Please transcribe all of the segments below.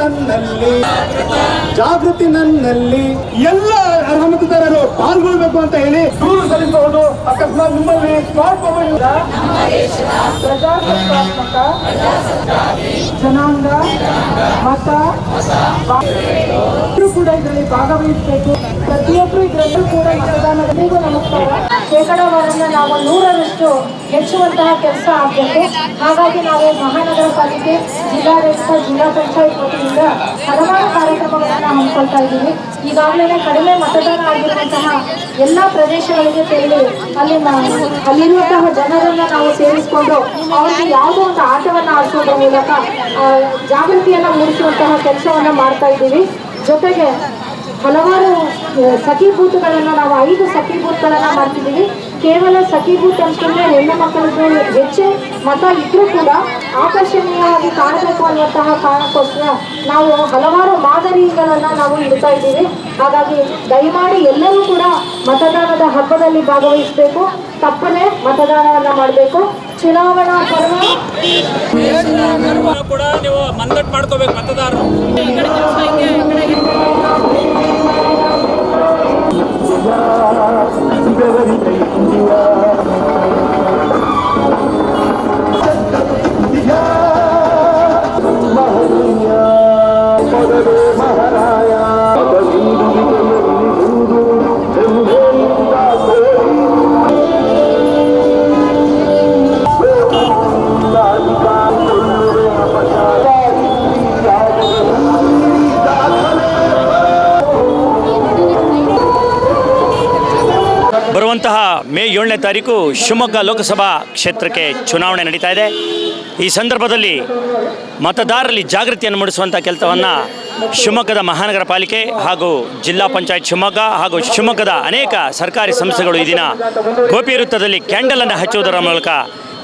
ನನ್ನಲ್ಲಿ. ಜಾಗೃತಿ ನನ್ನಲ್ಲಿ. ಎಲ್ಲ ಅರ್ಹ ಮತದಾರರು ಪಾಲ್ಗೊಳ್ಬೇಕು ಅಂತ ಹೇಳಿ ದೂರು ಸಲ್ಲಿಸಬಹುದು. ಅಕಸ್ಮಾತ್ ನಿಮ್ಮಲ್ಲಿ ಪ್ರಜಾಸತ್ತಾತ್ಮಕ ಜನಾಂಗ, ಮತ ಕೂಡ ಇದರಲ್ಲಿ ಭಾಗವಹಿಸಬೇಕು. ಪ್ರತಿಯೊಬ್ಬರು ಇದರಲ್ಲೂ ಕೂಡ ಮತದಾನದಲ್ಲಿಗೂ ನಮಸ್ಕಾರ. ಶೇಕಡಾವಾರನ್ನ ನಾವು ನೂರರಷ್ಟು ಹೆಚ್ಚುವಂತಹ ಕೆಲಸ ಆಗಬೇಕು. ಹಾಗಾಗಿ ನಾವು ಮಹಾನಗರ ಪಾಲಿಕೆ ಜಿಲ್ಲಾಡಳಿತ ಜಿಲ್ಲಾ ಪಂಚಾಯತ್ ವತಿಯಿಂದ ಹಲವಾರು ಕಾರ್ಯಕ್ರಮಗಳನ್ನು ಹಮ್ಮಿಕೊಳ್ತಾ ಇದ್ದೀವಿ. ಈಗಾಗಲೇ ಕಡಿಮೆ ಮತದಾನ ಆಗಿರುವಂತಹ ಎಲ್ಲ ಪ್ರದೇಶಗಳಿಗೆ ತೆರಳಿ ಅಲ್ಲಿ ಅಲ್ಲಿರುವಂತಹ ಜನರನ್ನ ನಾವು ಸೇರಿಸಿಕೊಂಡು ಅವರಿಗೆ ಯಾವುದೋ ಒಂದು ಆಟವನ್ನ ಆಡಿಸೋದ್ರ ಮೂಲಕ ಜಾಗೃತಿಯನ್ನ ಮೂಡಿಸುವಂತಹ ಕೆಲಸವನ್ನ ಮಾಡ್ತಾ ಇದ್ದೀವಿ. ಜೊತೆಗೆ ಹಲವಾರು ಸಖಿ ಬೂತ್ಗಳನ್ನ ನಾವು ಐದು ಸಖಿ ಬೂತ್ಗಳನ್ನ ಮಾಡ್ತಿದ್ದೀವಿ. ಕೇವಲ ಸಖಿ ಬೂತ್ ಅಂತಂದ್ರೆ ಹೆಣ್ಣು ಮಕ್ಕಳಿಗೆ ಹೆಚ್ಚು ಮತ ಇದ್ರೂ ಕೂಡ ಆಕರ್ಷಣೀಯವಾಗಿ ಕಾಣಬೇಕು ಅನ್ನುವಂತಹ ಕಾರಣಕ್ಕೋಸ್ಕರ ನಾವು ಹಲವಾರು ಮಾದರಿಗಳನ್ನ ನಾವು ಇಡ್ತಾ ಇದ್ದೀವಿ. ಹಾಗಾಗಿ ದಯಮಾಡಿ ಎಲ್ಲರೂ ಕೂಡ ಮತದಾನದ ಹಬ್ಬದಲ್ಲಿ ಭಾಗವಹಿಸಬೇಕು. ತಪ್ಪದೆ ಮತದಾನವನ್ನ ಮಾಡಬೇಕು. ಚುನಾವಣಾ ಪರ್ವ ಕೂಡ ನೀವು ಮಂದಟ್ ಮಾಡ್ಕೋಬೇಕು ಮತದಾರರು Allah ತಾರೀಕು ಶಿವಮೊಗ್ಗ ಲೋಕಸಭಾ ಕ್ಷೇತ್ರಕ್ಕೆ ಚುನಾವಣೆ ನಡೀತಾ ಇದೆ. ಈ ಸಂದರ್ಭದಲ್ಲಿ ಮತದಾರರಲ್ಲಿ ಜಾಗೃತಿಯನ್ನು ಮೂಡಿಸುವಂಥ ಕೆಲಸವನ್ನು ಶಿವಮೊಗ್ಗದ ಮಹಾನಗರ ಪಾಲಿಕೆ ಹಾಗೂ ಜಿಲ್ಲಾ ಪಂಚಾಯತ್ ಶಿವಮೊಗ್ಗ ಹಾಗೂ ಶಿವಮೊಗ್ಗದ ಅನೇಕ ಸರ್ಕಾರಿ ಸಂಸ್ಥೆಗಳು ಈ ದಿನ ಗೋಪಿ ವೃತ್ತದಲ್ಲಿ ಕ್ಯಾಂಡಲನ್ನು ಹಚ್ಚುವುದರ ಮೂಲಕ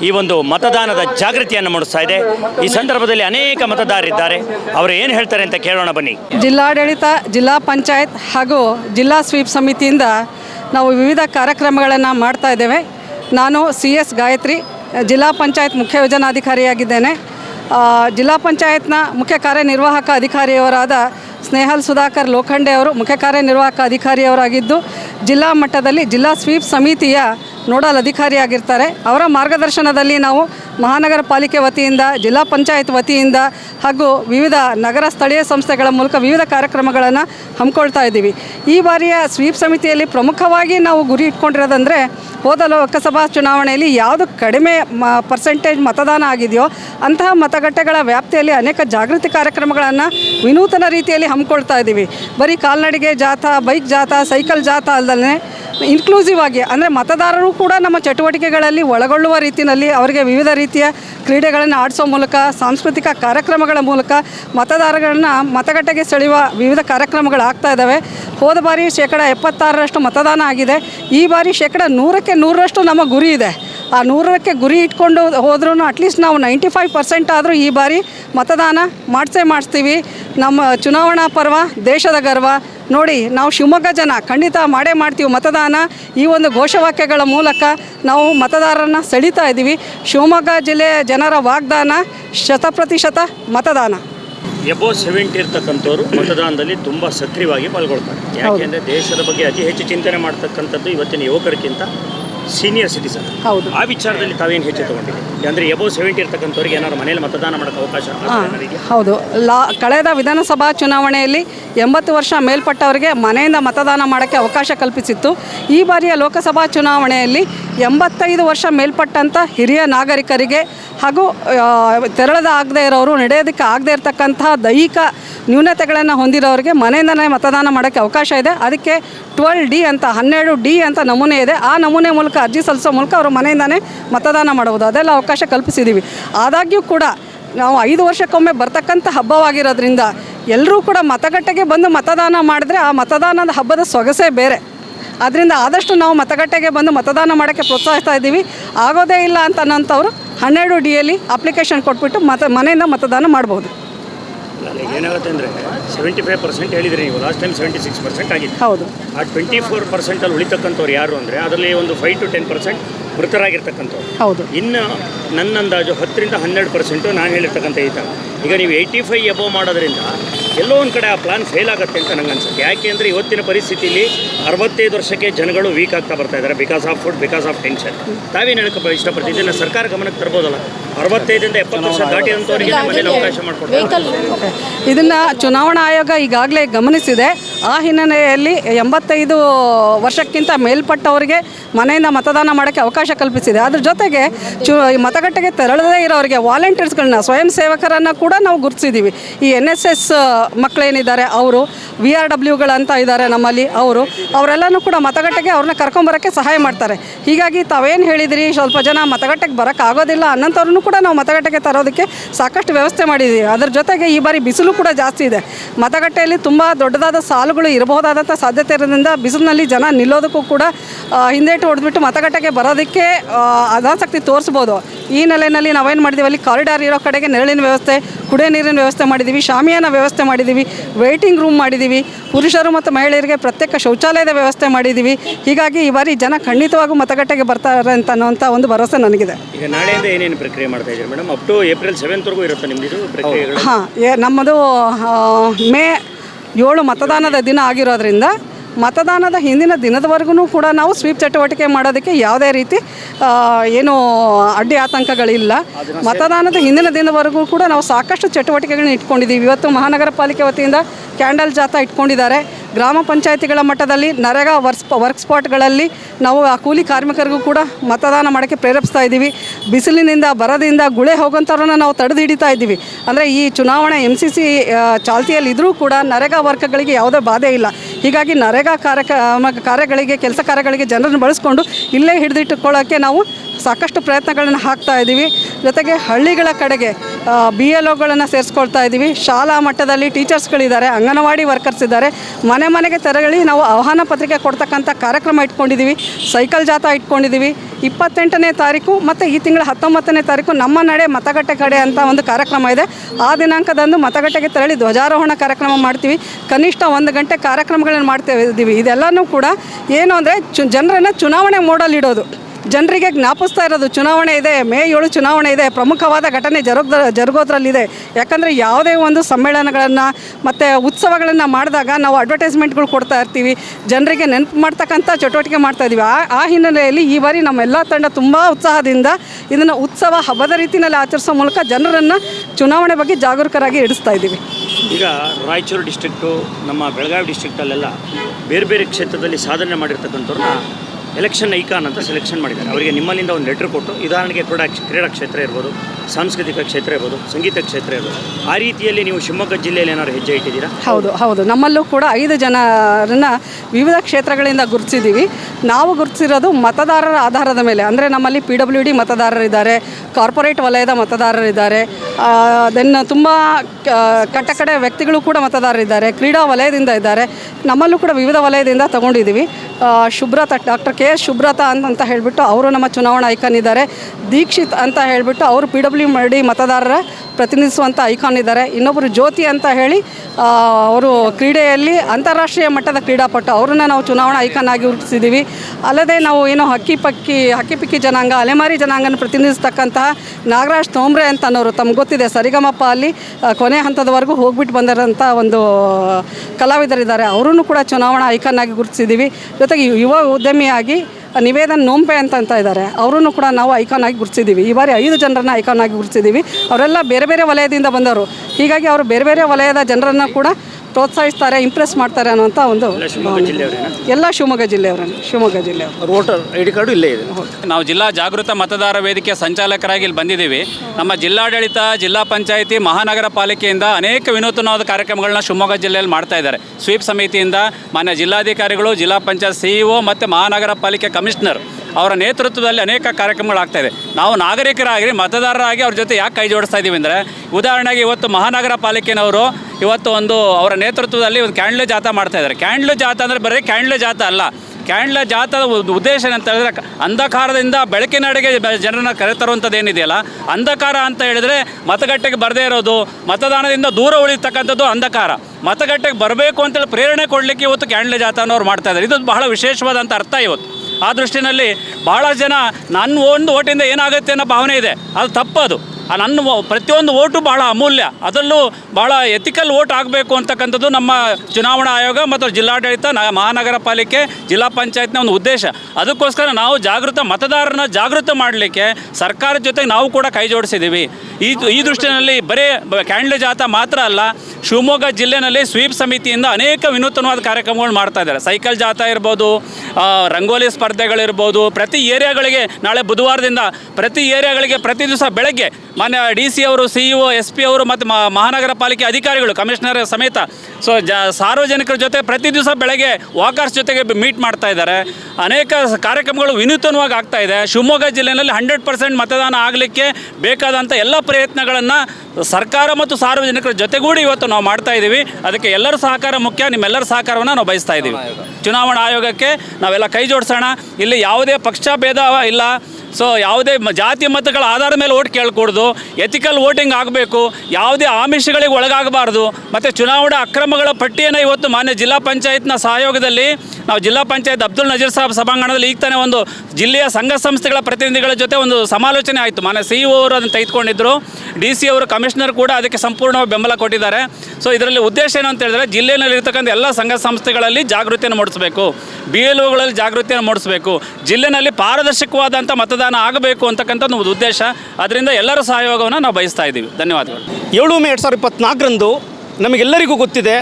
ಈ ಒಂದು ಮತದಾನದ ಜಾಗೃತಿಯನ್ನು ಮೂಡಿಸ್ತಾ ಇದೆ. ಈ ಸಂದರ್ಭದಲ್ಲಿ ಅನೇಕ ಮತದಾರರಿದ್ದಾರೆ. ಅವರು ಏನು ಹೇಳ್ತಾರೆ ಅಂತ ಕೇಳೋಣ ಬನ್ನಿ. ಜಿಲ್ಲಾಡಳಿತ, ಜಿಲ್ಲಾ ಪಂಚಾಯತ್ ಹಾಗೂ ಜಿಲ್ಲಾ ಸ್ವೀಪ್ ಸಮಿತಿಯಿಂದ ನಾವು ವಿವಿಧ ಕಾರ್ಯಕ್ರಮಗಳನ್ನು ಮಾಡ್ತಾ ಇದ್ದೇವೆ. ನಾನು ಸಿ ಎಸ್ ಗಾಯತ್ರಿ, ಜಿಲ್ಲಾ ಪಂಚಾಯತ್ ಮುಖ್ಯ ಯೋಜನಾಧಿಕಾರಿಯಾಗಿದ್ದೇನೆ. ಜಿಲ್ಲಾ ಪಂಚಾಯತ್ನ ಮುಖ್ಯ ಕಾರ್ಯನಿರ್ವಾಹಕ ಅಧಿಕಾರಿಯವರಾದ ಸ್ನೇಹಲ್ ಸುಧಾಕರ್ ಲೋಖಂಡೆ ಅವರು ಮುಖ್ಯ ಕಾರ್ಯನಿರ್ವಾಹಕ ಅಧಿಕಾರಿಯವರಾಗಿದ್ದು, ಜಿಲ್ಲಾ ಮಟ್ಟದಲ್ಲಿ ಜಿಲ್ಲಾ ಸ್ವೀಪ್ ಸಮಿತಿಯ ನೋಡಲ್ ಅಧಿಕಾರಿಯಾಗಿರ್ತಾರೆ. ಅವರ ಮಾರ್ಗದರ್ಶನದಲ್ಲಿ ನಾವು ಮಹಾನಗರ ಪಾಲಿಕೆ ವತಿಯಿಂದ, ಜಿಲ್ಲಾ ಪಂಚಾಯತ್ ವತಿಯಿಂದ ಹಾಗೂ ವಿವಿಧ ನಗರ ಸ್ಥಳೀಯ ಸಂಸ್ಥೆಗಳ ಮೂಲಕ ವಿವಿಧ ಕಾರ್ಯಕ್ರಮಗಳನ್ನು ಹಮ್ಮಿಕೊಳ್ತಾ ಇದ್ದೀವಿ. ಈ ಬಾರಿಯ ಸ್ವೀಪ್ ಸಮಿತಿಯಲ್ಲಿ ಪ್ರಮುಖವಾಗಿ ನಾವು ಗುರಿ ಇಟ್ಕೊಂಡಿರೋದಂದರೆ ಹೋದ ಲೋಕಸಭಾ ಚುನಾವಣೆಯಲ್ಲಿ ಯಾವುದು ಕಡಿಮೆ ಮ ಪರ್ಸೆಂಟೇಜ್ ಮತದಾನ ಆಗಿದೆಯೋ ಅಂತಹ ಮತಗಟ್ಟೆಗಳ ವ್ಯಾಪ್ತಿಯಲ್ಲಿ ಅನೇಕ ಜಾಗೃತಿ ಕಾರ್ಯಕ್ರಮಗಳನ್ನು ವಿನೂತನ ರೀತಿಯಲ್ಲಿ ಹಮ್ಮಿಕೊಳ್ತಾ ಇದ್ದೀವಿ. ಬರೀ ಕಾಲ್ನಡಿಗೆ ಜಾಥಾ, ಬೈಕ್ ಜಾಥಾ, ಸೈಕಲ್ ಜಾಥಾ ಅಲ್ಲದೆ ಇನ್ಕ್ಲೂಸಿವ್ ಆಗಿ, ಅಂದರೆ ಮತದಾರರು ಕೂಡ ನಮ್ಮ ಚಟುವಟಿಕೆಗಳಲ್ಲಿ ಒಳಗೊಳ್ಳುವ ರೀತಿಯಲ್ಲಿ ಅವರಿಗೆ ವಿವಿಧ ರೀತಿಯ ಕ್ರೀಡೆಗಳನ್ನು ಆಡಿಸೋ ಮೂಲಕ, ಸಾಂಸ್ಕೃತಿಕ ಕಾರ್ಯಕ್ರಮಗಳ ಮೂಲಕ ಮತದಾರರನ್ನು ಮತಗಟ್ಟೆಗೆ ಸೆಳೆಯುವ ವಿವಿಧ ಕಾರ್ಯಕ್ರಮಗಳು ಆಗ್ತಾ ಇದ್ದಾವೆ ಹೋದ ಬಾರಿ ಶೇಕಡ ಎಪ್ಪತ್ತಾರರಷ್ಟು ಮತದಾನ ಆಗಿದೆ. ಈ ಬಾರಿ ಶೇಕಡ ನೂರಕ್ಕೆ ನೂರರಷ್ಟು ನಮ್ಮ ಗುರಿ ಇದೆ. ಆ ನೂರಕ್ಕೆ ಗುರಿ ಇಟ್ಕೊಂಡು ಹೋದ್ರೂ ಅಟ್ಲೀಸ್ಟ್ ನಾವು ನೈಂಟಿ ಫೈವ್ ಪರ್ಸೆಂಟ್ ಆದರೂ ಈ ಬಾರಿ ಮತದಾನ ಮಾಡಿಸೇ ಮಾಡಿಸ್ತೀವಿ. ನಮ್ಮ ಚುನಾವಣಾ ಪರ್ವ ದೇಶದ ಗರ್ವ. ನೋಡಿ ನಾವು ಶಿವಮೊಗ್ಗ ಜನ ಖಂಡಿತ ಮಾಡೇ ಮಾಡ್ತೀವಿ ಮತದಾನ. ಈ ಒಂದು ಘೋಷವಾಕ್ಯಗಳ ಮೂಲಕ ನಾವು ಮತದಾರರನ್ನ ಸೆಳೀತಾ ಇದ್ದೀವಿ. ಶಿವಮೊಗ್ಗ ಜಿಲ್ಲೆಯ ಜನರ ವಾಗ್ದಾನ ಶತಪ್ರತಿಶತ ಮತದಾನ. ಎಬೋ ಸೆವೆಂಟಿ ಇರ್ತಕ್ಕಂಥವ್ರು ಮತದಾನದಲ್ಲಿ ತುಂಬ ಸಕ್ರಿಯವಾಗಿ ಪಾಲ್ಗೊಳ್ತಾರೆ. ಯಾಕೆಂದರೆ ದೇಶದ ಬಗ್ಗೆ ಅತಿ ಹೆಚ್ಚು ಚಿಂತನೆ ಮಾಡ್ತಕ್ಕಂಥದ್ದು ಇವತ್ತಿನ ಯುವಕರಿಗಿಂತ ಸೀನಿಯರ್ ಸಿಟಿಸನ್ ಹೌದು. ಆ ವಿಚಾರದಲ್ಲಿ ತಾವೇನು ಹೆಚ್ಚು ತಗೊಂಡಿದ್ದೀವಿ ಅಂದರೆ ಎಬೋ ಸೆವೆಂಟಿ ಇರ್ತಕ್ಕಂಥವ್ರಿಗೆ ಏನಾದ್ರು ಮನೇಲಿ ಮತದಾನ ಮಾಡೋಕ್ಕೆ ಅವಕಾಶ? ಹೌದು ಲಾ ಕಳೆದ ವಿಧಾನಸಭಾ ಚುನಾವಣೆಯಲ್ಲಿ ಎಂಬತ್ತು ವರ್ಷ ಮೇಲ್ಪಟ್ಟವರಿಗೆ ಮನೆಯಿಂದ ಮತದಾನ ಮಾಡೋಕ್ಕೆ ಅವಕಾಶ ಕಲ್ಪಿಸಿತ್ತು ಈ ಬಾರಿಯ ಲೋಕಸಭಾ ಚುನಾವಣೆಯಲ್ಲಿ ಎಂಬತ್ತೈದು ವರ್ಷ ಮೇಲ್ಪಟ್ಟಂಥ ಹಿರಿಯ ನಾಗರಿಕರಿಗೆ ಹಾಗೂ ತೆರಳದ ಆಗದೇ ಇರೋರು ನಡೆಯೋದಕ್ಕೆ ಆಗದೇ ಇರತಕ್ಕಂಥ ದೈಹಿಕ ನ್ಯೂನತೆಗಳನ್ನು ಹೊಂದಿರೋರಿಗೆ ಮನೆಯಿಂದಲೇ ಮತದಾನ ಮಾಡೋಕ್ಕೆ ಅವಕಾಶ ಇದೆ. ಅದಕ್ಕೆ ಟ್ವೆಲ್ ಡಿ ಅಂತ, ಹನ್ನೆರಡು ಡಿ ಅಂತ ನಮೂನೆ ಇದೆ. ಆ ನಮೂನೆ ಮೂಲಕ ಅರ್ಜಿ ಸಲ್ಲಿಸೋ ಮೂಲಕ ಅವರು ಮನೆಯಿಂದನೇ ಮತದಾನ ಮಾಡ್ಬೋದು ಅದೆಲ್ಲ ಅವಕಾಶ ಕಲ್ಪಿಸಿದ್ದೀವಿ ಆದಾಗ್ಯೂ ಕೂಡ ನಾವು ಐದು ವರ್ಷಕ್ಕೊಮ್ಮೆ ಬರ್ತಕ್ಕಂಥ ಹಬ್ಬವಾಗಿರೋದ್ರಿಂದ ಎಲ್ಲರೂ ಕೂಡ ಮತಗಟ್ಟೆಗೆ ಬಂದು ಮತದಾನ ಮಾಡಿದ್ರೆ ಆ ಮತದಾನದ ಹಬ್ಬದ ಸೊಗಸೇ ಬೇರೆ. ಅದರಿಂದ ಆದಷ್ಟು ನಾವು ಮತಗಟ್ಟೆಗೆ ಬಂದು ಮತದಾನ ಮಾಡೋಕ್ಕೆ ಪ್ರೋತ್ಸಾಹಿಸ್ತಾ ಇದ್ದೀವಿ. ಆಗೋದೇ ಇಲ್ಲ ಅಂತ ಅನ್ನೋಂಥವ್ರು ಹನ್ನೆರಡು ಡಿಯಲ್ಲಿ ಅಪ್ಲಿಕೇಶನ್ ಕೊಟ್ಬಿಟ್ಟು ಮತ ಮನೆಯಿಂದ ಮತದಾನ ಮಾಡ್ಬೋದು. ಏನಾಗುತ್ತೆ ಅಂದರೆ ಸೆವೆಂಟಿ ಫೈವ್ ಪರ್ಸೆಂಟ್ ಹೇಳಿದ್ರಿ ನೀವು. Last time seventy six percent ಆಗಿತ್ತು. ಹೌದು. ಆ ಟ್ವೆಂಟಿ ಫೋರ್ ಪರ್ಸೆಂಟಲ್ಲಿ ಉಳಿತಕ್ಕಂಥವ್ರು ಯಾರು ಅಂದರೆ ಅದರಲ್ಲಿ ಒಂದು ಫೈವ್ ಟು ಟೆನ್ ಪರ್ಸೆಂಟ್ ಮೃತರಾಗಿರ್ತಕ್ಕಂಥವ್ರು. ಹೌದು. ಇನ್ನು ನನ್ನ ಅಂದಾಜು ಹತ್ತರಿಂದ ಹನ್ನೆರಡು ಪರ್ಸೆಂಟು ನಾನು ಹೇಳಿರ್ತಕ್ಕಂಥ ಈತ. ಈಗ ನೀವು ಏಯ್ಟಿ ಫೈವ್ ಎಬೋ ಮಾಡೋದ್ರಿಂದ ಎಲ್ಲೋ ಒಂದು ಕಡೆ ಆ ಪ್ಲಾನ್ ಫೇಲ್ ಆಗುತ್ತೆ ಅಂತ ನಂಗೆ ಅನ್ಸುತ್ತೆ. ಯಾಕೆ ಅಂದರೆ ಇವತ್ತಿನ ಪರಿಸ್ಥಿತಿಯಲ್ಲಿ ಅರವತ್ತೈದು ವರ್ಷಕ್ಕೆ ಜನಗಳು ವೀಕ್ ಆಗ್ತಾ ಬರ್ತಾ ಇದ್ದಾರೆ. Because of food because of tension ತಾವೇನು ಹೇಳಕ್ಕೆ ಇಷ್ಟಪಡ್ತೀವಿ ಇದನ್ನು ಸರ್ಕಾರ ಗಮನಕ್ಕೆ ತರ್ಬೋದಲ್ಲ? ಅರವತ್ತೈದರಿಂದ ಎಪ್ಪತ್ತು ವರ್ಷ ದಾಟಿದಂಥವ್ರಿಗೆ ಮನೇಲಿ ಅವಕಾಶ ಮಾಡಿಕೊಡ್ತಾರೆ. ಇದನ್ನು ಚುನಾವಣಾ ಆಯೋಗ ಈಗಾಗಲೇ ಗಮನಿಸಿದೆ. ಆ ಹಿನ್ನೆಲೆಯಲ್ಲಿ ಎಂಬತ್ತೈದು ವರ್ಷಕ್ಕಿಂತ ಮೇಲ್ಪಟ್ಟವರಿಗೆ ಮನೆಯಿಂದ ಮತದಾನ ಮಾಡೋಕ್ಕೆ ಅವಕಾಶ ಕಲ್ಪಿಸಿದೆ. ಅದ್ರ ಜೊತೆಗೆ ಚು ಮತಗಟ್ಟೆಗೆ ತೆರಳದೇ ಇರೋರಿಗೆ ವಾಲಂಟಿಯರ್ಸ್ಗಳನ್ನ, ಸ್ವಯಂ ಸೇವಕರನ್ನು ಕೂಡ ನಾವು ಗುರುತಿಸಿದ್ದೀವಿ ಈ ಎನ್ ಎಸ್ ಎಸ್ ಮಕ್ಕಳೇನಿದ್ದಾರೆ ಅವರು ವಿ ಆರ್ ಅಂತ ಇದ್ದಾರೆ ನಮ್ಮಲ್ಲಿ, ಅವರು, ಅವರೆಲ್ಲನೂ ಕೂಡ ಮತಗಟ್ಟೆಗೆ ಅವ್ರನ್ನ ಕರ್ಕೊಂಬರೋಕ್ಕೆ ಸಹಾಯ ಮಾಡ್ತಾರೆ. ಹೀಗಾಗಿ ತಾವೇನು ಹೇಳಿದಿರಿ, ಸ್ವಲ್ಪ ಜನ ಮತಗಟ್ಟೆಗೆ ಬರೋಕ್ಕಾಗೋದಿಲ್ಲ ಅನ್ನೋಂಥವ್ರನ್ನು ಕೂಡ ನಾವು ಮತಗಟ್ಟೆಗೆ ತರೋದಕ್ಕೆ ಸಾಕಷ್ಟು ವ್ಯವಸ್ಥೆ ಮಾಡಿದ್ದೀವಿ ಅದರ ಜೊತೆಗೆ ಈ ಬಾರಿ ಬಿಸಿಲು ಕೂಡ ಜಾಸ್ತಿ ಇದೆ. ಮತಗಟ್ಟೆಯಲ್ಲಿ ತುಂಬ ದೊಡ್ಡದಾದ ಸಾಲುಗಳು ಇರಬಹುದಾದಂಥ ಸಾಧ್ಯತೆ ಇರೋದ್ರಿಂದ ಬಿಸಿಲಿನಲ್ಲಿ ಜನ ನಿಲ್ಲೋದಕ್ಕೂ ಕೂಡ ಹಿಂದೇಟು ಹೊಡೆದ್ಬಿಟ್ಟು ಮತಗಟ್ಟೆಗೆ ಬರೋದಕ್ಕೆ ಆ, ಅದಾಸಕ್ತಿ ತೋರಿಸ್ಬೋದು. ಈ ನೆಲೆಯಲ್ಲಿ ನಾವೇನು ಮಾಡಿದ್ದೀವಿ ಅಲ್ಲಿ ಕಾರಿಡಾರ್ ಇರೋ ಕಡೆಗೆ ನೆರಳಿನ ವ್ಯವಸ್ಥೆ ಕುಡಿಯೋ ನೀರಿನ ವ್ಯವಸ್ಥೆ ಮಾಡಿದ್ದೀವಿ ಶಾಮಿಯಾನ ವ್ಯವಸ್ಥೆ ಮಾಡಿದ್ದೀವಿ ವೆಯ್ಟಿಂಗ್ ರೂಮ್ ಮಾಡಿದ್ದೀವಿ ಪುರುಷರು ಮತ್ತು ಮಹಿಳೆಯರಿಗೆ ಪ್ರತ್ಯೇಕ ಶೌಚಾಲಯದ ವ್ಯವಸ್ಥೆ ಮಾಡಿದ್ದೀವಿ ಹೀಗಾಗಿ ಈ ಬಾರಿ ಜನ ಖಂಡಿತವಾಗೂ ಮತಗಟ್ಟೆಗೆ ಬರ್ತಾರೆ ಅಂತ ಅನ್ನೋಂಥ ಒಂದು ಭರವಸೆ ನನಗಿದೆ. ಈಗ ನಾಳೆಯಿಂದ ಏನೇನು ಪ್ರಕ್ರಿಯೆ ಮಾಡ್ತಾ ಇದ್ದೀರಿ ಮೇಡಮ್? ಅಪ್ ಟು ಏಪ್ರಿಲ್ ಸೆವೆಂತ್ವರೆಗೂ ಇರುತ್ತೆ ನಿಮ್ಮದು ಪ್ರಕ್ರಿಯೆಗಳು? ಹಾಂ ನಮ್ಮದು ಮೇ ಏಳು ಮತದಾನದ ದಿನ ಆಗಿರೋದ್ರಿಂದ ಮತದಾನದ ಹಿಂದಿನ ದಿನದವರೆಗೂ ಕೂಡ ನಾವು ಸ್ವೀಪ್ ಚಟುವಟಿಕೆ ಮಾಡೋದಕ್ಕೆ ಯಾವುದೇ ರೀತಿ ಏನು ಅಡ್ಡಿ ಆತಂಕಗಳಿಲ್ಲ. ಮತದಾನದ ಹಿಂದಿನ ದಿನದವರೆಗೂ ಕೂಡ ನಾವು ಸಾಕಷ್ಟು ಚಟುವಟಿಕೆಗಳನ್ನ ಇಟ್ಕೊಂಡಿದ್ದೀವಿ. ಇವತ್ತು ಮಹಾನಗರ ಪಾಲಿಕೆ ವತಿಯಿಂದ ಕ್ಯಾಂಡಲ್ ಜಾಥಾ ಇಟ್ಕೊಂಡಿದ್ದಾರೆ. ಗ್ರಾಮ ಪಂಚಾಯತಿಗಳ ಮಟ್ಟದಲ್ಲಿ ನರೇಗಾ ವರ್ಕ್ ವರ್ಕ್ ಸ್ಪಾಟ್ಗಳಲ್ಲಿ ನಾವು ಆ ಕೂಲಿ ಕಾರ್ಮಿಕರಿಗೂ ಕೂಡ ಮತದಾನ ಮಾಡೋಕ್ಕೆ ಪ್ರೇರೇಪಿಸ್ತಾ ಇದ್ದೀವಿ. ಬಿಸಿಲಿನಿಂದ ಬರದಿಂದ ಗುಳೆ ಹೋಗೋಂಥವ್ರನ್ನ ನಾವು ತಡೆದು ಹಿಡಿತಾ ಇದ್ದೀವಿ. ಅಂದರೆ ಈ ಚುನಾವಣೆ ಎಂ ಸಿ ಸಿ ಚಾಲ್ತಿಯಲ್ಲಿದ್ದರೂ ಕೂಡ ನರೇಗಾ ವರ್ಕ್ಗಳಿಗೆ ಯಾವುದೇ ಬಾಧೆ ಇಲ್ಲ. ಹೀಗಾಗಿ ನರೇಗಾ ಕಾರ್ಯಕ್ರಮ ಕಾರ್ಯಗಳಿಗೆ, ಕೆಲಸ ಕಾರ್ಯಗಳಿಗೆ ಜನರನ್ನು ಬಳಸ್ಕೊಂಡು ಇಲ್ಲೇ ಹಿಡಿದಿಟ್ಟುಕೊಳ್ಳೋಕ್ಕೆ ನಾವು ಸಾಕಷ್ಟು ಪ್ರಯತ್ನಗಳನ್ನು ಹಾಕ್ತಾ ಇದ್ದೀವಿ. ಜೊತೆಗೆ ಹಳ್ಳಿಗಳ ಕಡೆಗೆ ಬಿ ಎಲ್ ಒಗಳನ್ನು ಸೇರಿಸ್ಕೊಳ್ತಾ ಇದ್ದೀವಿ. ಶಾಲಾ ಮಟ್ಟದಲ್ಲಿ ಟೀಚರ್ಸ್ಗಳಿದ್ದಾರೆ, ಅಂಗನವಾಡಿ ವರ್ಕರ್ಸ್ ಇದ್ದಾರೆ. ಮನೆ ಮನೆಗೆ ತೆರಳಿ ನಾವು ಆಹ್ವಾನ ಪತ್ರಿಕೆ ಕೊಡ್ತಕ್ಕಂಥ ಕಾರ್ಯಕ್ರಮ ಇಟ್ಕೊಂಡಿದ್ದೀವಿ. ಸೈಕಲ್ ಜಾಥಾ ಇಟ್ಕೊಂಡಿದ್ದೀವಿ. ಇಪ್ಪತ್ತೆಂಟನೇ ತಾರೀಕು ಮತ್ತು ಈ ತಿಂಗಳ ಹತ್ತೊಂಬತ್ತನೇ ತಾರೀಕು ನಮ್ಮ ನಡೆ ಮತಗಟ್ಟೆ ಕಡೆ ಅಂತ ಒಂದು ಕಾರ್ಯಕ್ರಮ ಇದೆ. ಆ ದಿನಾಂಕದಂದು ಮತಗಟ್ಟೆಗೆ ತೆರಳಿ ಧ್ವಜಾರೋಹಣ ಕಾರ್ಯಕ್ರಮ ಮಾಡ್ತೀವಿ. ಕನಿಷ್ಠ ಒಂದು ಗಂಟೆ ಕಾರ್ಯಕ್ರಮಗಳನ್ನು ಮಾಡ್ತಾ ಇದ್ದೀವಿ. ಇದೆಲ್ಲನೂ ಕೂಡ ಏನು ಅಂದರೆ ಚು ಜನರನ್ನು ಚುನಾವಣೆ ಮೋಡಲ್ಲಿ ಇಡೋದು ಜನರಿಗೆ ಜ್ಞಾಪಿಸ್ತಾ ಇರೋದು ಚುನಾವಣೆ ಇದೆ, ಮೇ ಏಳು ಚುನಾವಣೆ ಇದೆ, ಪ್ರಮುಖವಾದ ಘಟನೆ ಜರುಗ ಜರುಗೋದ್ರಲ್ಲಿದೆ. ಯಾಕಂದರೆ ಯಾವುದೇ ಒಂದು ಸಮ್ಮೇಳನಗಳನ್ನು ಮತ್ತು ಉತ್ಸವಗಳನ್ನು ಮಾಡಿದಾಗ ನಾವು ಅಡ್ವರ್ಟೈಸ್ಮೆಂಟ್ಗಳು ಕೊಡ್ತಾ ಇರ್ತೀವಿ. ಜನರಿಗೆ ನೆನಪು ಮಾಡ್ತಕ್ಕಂಥ ಚಟುವಟಿಕೆ ಮಾಡ್ತಾ ಇದ್ದೀವಿ. ಆ ಆ ಹಿನ್ನೆಲೆಯಲ್ಲಿ ಈ ಬಾರಿ ನಮ್ಮೆಲ್ಲ ತಂಡ ತುಂಬ ಉತ್ಸಾಹದಿಂದ ಇದನ್ನು ಉತ್ಸವ ಹಬ್ಬದ ರೀತಿಯಲ್ಲಿ ಆಚರಿಸೋ ಮೂಲಕ ಜನರನ್ನು ಚುನಾವಣೆ ಬಗ್ಗೆ ಜಾಗರೂಕರಾಗಿ ಇಡಿಸ್ತಾ ಇದ್ದೀವಿ. ಈಗ ರಾಯಚೂರು ಡಿಸ್ಟ್ರಿಕ್ಟು ನಮ್ಮ ಬೆಳಗಾವಿ ಡಿಸ್ಟ್ರಿಕ್ಟಲ್ಲೆಲ್ಲ ಬೇರೆ ಬೇರೆ ಕ್ಷೇತ್ರದಲ್ಲಿ ಸಾಧನೆ ಮಾಡಿರ್ತಕ್ಕಂಥವ್ರನ್ನ ಎಲೆಕ್ಷನ್ ಐಕಾನ್ ಅಂತ ಸೆಲೆಕ್ಷನ್ ಮಾಡಿದ್ದಾರೆ. ಅವರಿಗೆ ನಿಮ್ಮಲ್ಲಿಂದ ಒಂದು ಲೆಟ್ರ್ ಕೊಟ್ಟು, ಉದಾಹರಣೆಗೆ ಕ್ರೀಡಾ ಕ್ರೀಡಾ ಕ್ಷೇತ್ರ ಇರ್ಬೋದು, ಸಾಂಸ್ಕೃತಿಕ ಕ್ಷೇತ್ರ ಇರ್ಬೋದು, ಸಂಗೀತ ಕ್ಷೇತ್ರ ಇರ್ಬೋದು, ಆ ರೀತಿಯಲ್ಲಿ ನೀವು ಶಿವಮೊಗ್ಗ ಜಿಲ್ಲೆಯಲ್ಲಿ ಏನಾದ್ರು ಹೆಜ್ಜೆ ಇಟ್ಟಿದ್ದೀರಾ? ಹೌದು ಹೌದು. ನಮ್ಮಲ್ಲೂ ಕೂಡ ಐದು ಜನರನ್ನು ವಿವಿಧ ಕ್ಷೇತ್ರಗಳಿಂದ ಗುರುತಿಸಿದ್ದೀವಿ. ನಾವು ಗುರುತಿಸಿರೋದು ಮತದಾರರ ಆಧಾರದ ಮೇಲೆ. ಅಂದರೆ ನಮ್ಮಲ್ಲಿ ಪಿ ಡಬ್ಲ್ಯೂ ಡಿ ಮತದಾರರಿದ್ದಾರೆ, ಕಾರ್ಪೊರೇಟ್ ವಲಯದ ಮತದಾರರಿದ್ದಾರೆ ದೆನ್ ತುಂಬ ಕಟ್ಟಕಡೆ ವ್ಯಕ್ತಿಗಳು ಕೂಡ ಮತದಾರರಿದ್ದಾರೆ, ಕ್ರೀಡಾ ವಲಯದಿಂದ ಇದ್ದಾರೆ. ನಮ್ಮಲ್ಲೂ ಕೂಡ ವಿವಿಧ ವಲಯದಿಂದ ತಗೊಂಡಿದ್ದೀವಿ. Shubhra doctor K. S Shubhrata ಅಂತ ಹೇಳಿಬಿಟ್ಟು ಅವರು ನಮ್ಮ ಚುನಾವಣಾ ಐಕಾನ್ ಇದ್ದಾರೆ. ದೀಕ್ಷಿತ್ ಅಂತ ಹೇಳಿಬಿಟ್ಟು ಅವರು ಪಿ ಡಬ್ಲ್ಯೂ ಮಾಡಿ ಮತದಾರರ ಪ್ರತಿನಿಧಿಸುವಂಥ ಐಕಾನ್ ಇದ್ದಾರೆ. ಇನ್ನೊಬ್ಬರು ಜ್ಯೋತಿ ಅಂತ ಹೇಳಿ ಅವರು ಕ್ರೀಡೆಯಲ್ಲಿ ಅಂತಾರಾಷ್ಟ್ರೀಯ ಮಟ್ಟದ ಕ್ರೀಡಾಪಟು. ಅವ್ರನ್ನ ನಾವು ಚುನಾವಣಾ ಐಕಾನ್ ಆಗಿ ಗುರುತಿಸಿದ್ದೀವಿ ಅಲ್ಲದೆ ನಾವು ಏನೋ ಹಕ್ಕಿ ಪಕ್ಕಿ, ಹಕ್ಕಿ ಪಿಕ್ಕಿ ಜನಾಂಗ, ಅಲೆಮಾರಿ ಜನಾಂಗನ ಪ್ರತಿನಿಧಿಸ್ತಕ್ಕಂತಹ ನಾಗರಾಜ್ ತೋಂಬ್ರೆ ಅಂತ ಅನ್ನೋರು ತಮ್ಗೆ ಗೊತ್ತಿದೆ. ಸರಿಗಮಪ್ಪ ಅಲ್ಲಿ ಕೊನೆ ಹಂತದವರೆಗೂ ಹೋಗ್ಬಿಟ್ಟು ಬಂದಿರೋಂಥ ಒಂದು ಕಲಾವಿದರಿದ್ದಾರೆ. ಅವರನ್ನು ಕೂಡ ಚುನಾವಣಾ ಐಕಾನ್ ಆಗಿ ಗುರುತಿಸಿದ್ದೀವಿ ಜೊತೆಗೆ ಯುವ ಉದ್ಯಮಿಯಾಗಿ ನಿವೇದನ್ ನೋಂಪೆ ಅಂತ ಅಂತ ಇದ್ದಾರೆ. ಅವರನ್ನು ಕೂಡ ನಾವು ಐಕಾನ್ ಆಗಿ ಗುರುತಿಸಿದ್ದೀವಿ ಈ ಬಾರಿ ಐದು ಜನರನ್ನ ಐಕಾನ್ ಆಗಿ ಗುರುತಿಸಿದ್ದೀವಿ ಅವರೆಲ್ಲ ಬೇರೆ ಬೇರೆ ವಲಯದಿಂದ ಬಂದವರು. ಹೀಗಾಗಿ ಅವರು ಬೇರೆ ಬೇರೆ ವಲಯದ ಜನರನ್ನು ಕೂಡ ಪ್ರೋತ್ಸಾಹಿಸ್ತಾರೆ ಇಂಪ್ರೆಸ್ ಮಾಡ್ತಾರೆ ಅನ್ನೋಂಥ ಒಂದು ಎಲ್ಲ ಶಿವಮೊಗ್ಗ ಜಿಲ್ಲೆಯವರೇನಾ? ಎಲ್ಲ ಶಿವಮೊಗ್ಗ ಜಿಲ್ಲೆಯವರನ್ನು ಶಿವಮೊಗ್ಗ ಜಿಲ್ಲೆಯವರು. ವೋಟರ್ ಐ ಡಿ ಕಾರ್ಡು ಇಲ್ಲೇ ಇದೆ. ನಾವು ಜಿಲ್ಲಾ ಜಾಗೃತ ಮತದಾರ ವೇದಿಕೆ ಸಂಚಾಲಕರಾಗಿ ಇಲ್ಲಿ ಬಂದಿದ್ದೀವಿ. ನಮ್ಮ ಜಿಲ್ಲಾಡಳಿತ ಜಿಲ್ಲಾ ಪಂಚಾಯಿತಿ ಮಹಾನಗರ ಪಾಲಿಕೆಯಿಂದ ಅನೇಕ ವಿನೂತನವಾದ ಕಾರ್ಯಕ್ರಮಗಳನ್ನ ಶಿವಮೊಗ್ಗ ಜಿಲ್ಲೆಯಲ್ಲಿ ಮಾಡ್ತಾ ಇದ್ದಾರೆ. ಸ್ವೀಪ್ ಸಮಿತಿಯಿಂದ ಮಾನ್ಯ ಜಿಲ್ಲಾಧಿಕಾರಿಗಳು ಜಿಲ್ಲಾ ಪಂಚಾಯತ್ ಸಿಇಒ ಮತ್ತು ಮಹಾನಗರ ಪಾಲಿಕೆ ಕಮಿಷನರ್ ಅವರ ನೇತೃತ್ವದಲ್ಲಿ ಅನೇಕ ಕಾರ್ಯಕ್ರಮಗಳಾಗ್ತಾ ಇದೆ. ನಾವು ನಾಗರಿಕರಾಗಿ, ಮತದಾರರಾಗಿ ಅವ್ರ ಜೊತೆ ಯಾಕೆ ಕೈ ಜೋಡಿಸ್ತಾ ಇದ್ದೀವಿ ಅಂದರೆ, ಉದಾಹರಣೆಗೆ ಇವತ್ತು ಮಹಾನಗರ ಪಾಲಿಕೆನವರು ಇವತ್ತು ಒಂದು ಅವರ ನೇತೃತ್ವದಲ್ಲಿ ಒಂದು ಕ್ಯಾಂಡ್ಲ್ ಜಾಥಾ ಮಾಡ್ತಾ ಇದ್ದಾರೆ. ಕ್ಯಾಂಡ್ಲ್ ಜಾಥಾ ಅಂದರೆ ಬರೀ ಕ್ಯಾಂಡ್ಲ್ ಜಾಥಾ ಅಲ್ಲ. ಕ್ಯಾಂಡ್ಲ ಜಾಥಾದ ಉದ್ದೇಶ ಏನಂತ ಹೇಳಿದ್ರೆ, ಅಂಧಕಾರದಿಂದ ಬೆಳಕಿನಡೆಗೆ ಜನರನ್ನು ಕರೆತರುವಂಥದ್ದು ಏನಿದೆಯಲ್ಲ, ಅಂಧಕಾರ ಅಂತ ಹೇಳಿದ್ರೆ ಮತಗಟ್ಟೆಗೆ ಬರದೇ ಇರೋದು, ಮತದಾನದಿಂದ ದೂರ ಉಳಿತಕ್ಕಂಥದ್ದು ಅಂಧಕಾರ. ಮತಗಟ್ಟೆಗೆ ಬರಬೇಕು ಅಂತೇಳಿ ಪ್ರೇರಣೆ ಕೊಡಲಿಕ್ಕೆ ಇವತ್ತು ಕ್ಯಾಂಡ್ಲ ಜಾಥಾನವ್ರು ಮಾಡ್ತಾ ಇದ್ದಾರೆ. ಇದು ಬಹಳ ವಿಶೇಷವಾದಂಥ ಅರ್ಥ ಇವತ್ತು. ಆ ದೃಷ್ಟಿನಲ್ಲಿ ಭಾಳ ಜನ ನನ್ನ ಒಂದು ಓಟಿಂದ ಏನಾಗುತ್ತೆ ಅನ್ನೋ ಭಾವನೆ ಇದೆ. ಅದು ತಪ್ಪದು. ನನ್ನ ಪ್ರತಿಯೊಂದು ಓಟು ಭಾಳ ಅಮೂಲ್ಯ. ಅದರಲ್ಲೂ ಭಾಳ ಎಥಿಕಲ್ ಓಟ್ ಆಗಬೇಕು ಅಂತಕ್ಕಂಥದ್ದು ನಮ್ಮ ಚುನಾವಣಾ ಆಯೋಗ ಮತ್ತು ಜಿಲ್ಲಾಡಳಿತ ಮಹಾನಗರ ಪಾಲಿಕೆ, ಜಿಲ್ಲಾ ಪಂಚಾಯತ್ನ ಒಂದು ಉದ್ದೇಶ. ಅದಕ್ಕೋಸ್ಕರ ನಾವು ಜಾಗೃತ ಮತದಾರರನ್ನ ಜಾಗೃತ ಮಾಡಲಿಕ್ಕೆ ಸರ್ಕಾರದ ಜೊತೆಗೆ ನಾವು ಕೂಡ ಕೈ ಜೋಡಿಸಿದ್ದೀವಿ. ಈ ಈ ದೃಷ್ಟಿನಲ್ಲಿ ಬರೀ ಕ್ಯಾಂಡಲ್ ಜಾಥಾ ಮಾತ್ರ ಅಲ್ಲ, ಶಿವಮೊಗ್ಗ ಜಿಲ್ಲೆನಲ್ಲಿ ಸ್ವೀಪ್ ಸಮಿತಿಯಿಂದ ಅನೇಕ ವಿನೂತನವಾದ ಕಾರ್ಯಕ್ರಮಗಳು ಮಾಡ್ತಾ ಇದ್ದಾರೆ. ಸೈಕಲ್ ಜಾಥಾ ಇರ್ಬೋದು ರಂಗೋಲಿ ಸ್ಪರ್ಧೆಗಳಿರ್ಬೋದು, ಪ್ರತಿ ಏರಿಯಾಗಳಿಗೆ ನಾಳೆ ಬುಧವಾರದಿಂದ ಪ್ರತಿ ಏರಿಯಾಗಳಿಗೆ ಪ್ರತಿ ದಿವಸ ಬೆಳಗ್ಗೆ ಮಾನ್ಯ ಡಿ ಸಿ ಅವರು C E O S P ಅವರು ಮತ್ತು ಮಹಾನಗರ ಪಾಲಿಕೆ ಅಧಿಕಾರಿಗಳು ಕಮಿಷನರ್ ಸಮೇತ. ಸೊ ಜ ಸಾರ್ವಜನಿಕರ ಜೊತೆ ಪ್ರತಿ ದಿವಸ ಬೆಳಗ್ಗೆ ವಾಕರ್ಸ್ ಜೊತೆಗೆ ಮೀಟ್ ಮಾಡ್ತಾ ಇದ್ದಾರೆ. ಅನೇಕ ಕಾರ್ಯಕ್ರಮಗಳು ವಿನೂತನವಾಗಿ ಆಗ್ತಾ ಇದೆ. ಶಿವಮೊಗ್ಗ ಜಿಲ್ಲೆಯಲ್ಲಿ ಹಂಡ್ರೆಡ್ ಪರ್ಸೆಂಟ್ ಮತದಾನ ಆಗಲಿಕ್ಕೆ ಬೇಕಾದಂಥ ಎಲ್ಲ ಪ್ರಯತ್ನಗಳನ್ನು ಸರ್ಕಾರ ಮತ್ತು ಸಾರ್ವಜನಿಕರ ಜೊತೆಗೂಡಿ ಇವತ್ತು ನಾವು ಮಾಡ್ತಾ ಇದ್ದೀವಿ. ಅದಕ್ಕೆ ಎಲ್ಲರ ಸಹಕಾರ ಮುಖ್ಯ. ನಿಮ್ಮೆಲ್ಲರ ಸಹಕಾರವನ್ನು ನಾವು ಬಯಸ್ತಾ ಇದ್ದೀವಿ. ಚುನಾವಣಾ ಆಯೋಗಕ್ಕೆ ನಾವೆಲ್ಲ ಕೈ ಜೋಡಿಸೋಣ. ಇಲ್ಲಿ ಯಾವುದೇ ಪಕ್ಷ ಭೇದ ಇಲ್ಲ. ಸೊ ಯಾವುದೇ ಜಾತಿ ಮತಗಳ ಆಧಾರದ ಮೇಲೆ ಓಟ್ ಕೇಳ್ಕೊಡ್ದು ಎಥಿಕಲ್ ವೋಟಿಂಗ್ ಆಗಬೇಕು, ಯಾವುದೇ ಆಮಿಷಗಳಿಗೆ ಒಳಗಾಗಬಾರ್ದು, ಮತ್ತು ಚುನಾವಣಾ ಅಕ್ರಮಗಳ ಪಟ್ಟಿಯನ್ನು ಇವತ್ತು ಮಾನ್ಯ ಜಿಲ್ಲಾ ಪಂಚಾಯತ್ನ ಸಹಯೋಗದಲ್ಲಿ, ನಾವು ಜಿಲ್ಲಾ ಪಂಚಾಯತ್ ಅಬ್ದುಲ್ ನಜೀರ್ ಸಾಹಬ್ ಸಭಾಂಗಣದಲ್ಲಿ ಈಗ ತಾನೇ ಒಂದು ಜಿಲ್ಲೆಯ ಸಂಘ ಸಂಸ್ಥೆಗಳ ಪ್ರತಿನಿಧಿಗಳ ಜೊತೆ ಒಂದು ಸಮಾಲೋಚನೆ ಆಯಿತು. ಮಾನ್ಯ ಸಿ ಇ ಅವರು ಅದನ್ನು ತೆಗೆದುಕೊಂಡಿದ್ದರು ಡಿ ಸಿ ಅವರು ಕಮಿಷನರ್ ಕೂಡ ಅದಕ್ಕೆ ಸಂಪೂರ್ಣವಾಗಿ ಬೆಂಬಲ ಕೊಟ್ಟಿದ್ದಾರೆ. ಸೊ ಇದರಲ್ಲಿ ಉದ್ದೇಶ ಏನು ಅಂತ ಹೇಳಿದ್ರೆ, ಜಿಲ್ಲೆಯಲ್ಲಿರ್ತಕ್ಕಂಥ ಎಲ್ಲ ಸಂಘ ಸಂಸ್ಥೆಗಳಲ್ಲಿ ಜಾಗೃತಿಯನ್ನು ಮೂಡಿಸಬೇಕು. ಬಿ ಎಲ್ ಒಗಳಲ್ಲಿ ಜಾಗೃತಿಯನ್ನು ಮೂಡಿಸಬೇಕು. ಜಿಲ್ಲೆನಲ್ಲಿ ಪಾರದರ್ಶಕವಾದಂಥ ಮತದಾನ ಆಗಬೇಕು ಅಂತಕ್ಕಂಥ ಒಂದು ಉದ್ದೇಶ. ಅದರಿಂದ ಎಲ್ಲರ ಸಹಯೋಗವನ್ನು ನಾವು ಬಯಸ್ತಾ ಇದ್ದೀವಿ. ಧನ್ಯವಾದಗಳು. ಏಳು ಮೇ ಎರಡು ಸಾವಿರದ ಇಪ್ಪತ್ನಾಲ್ಕರಂದು ನಮಗೆಲ್ಲರಿಗೂ ಗೊತ್ತಿದೆ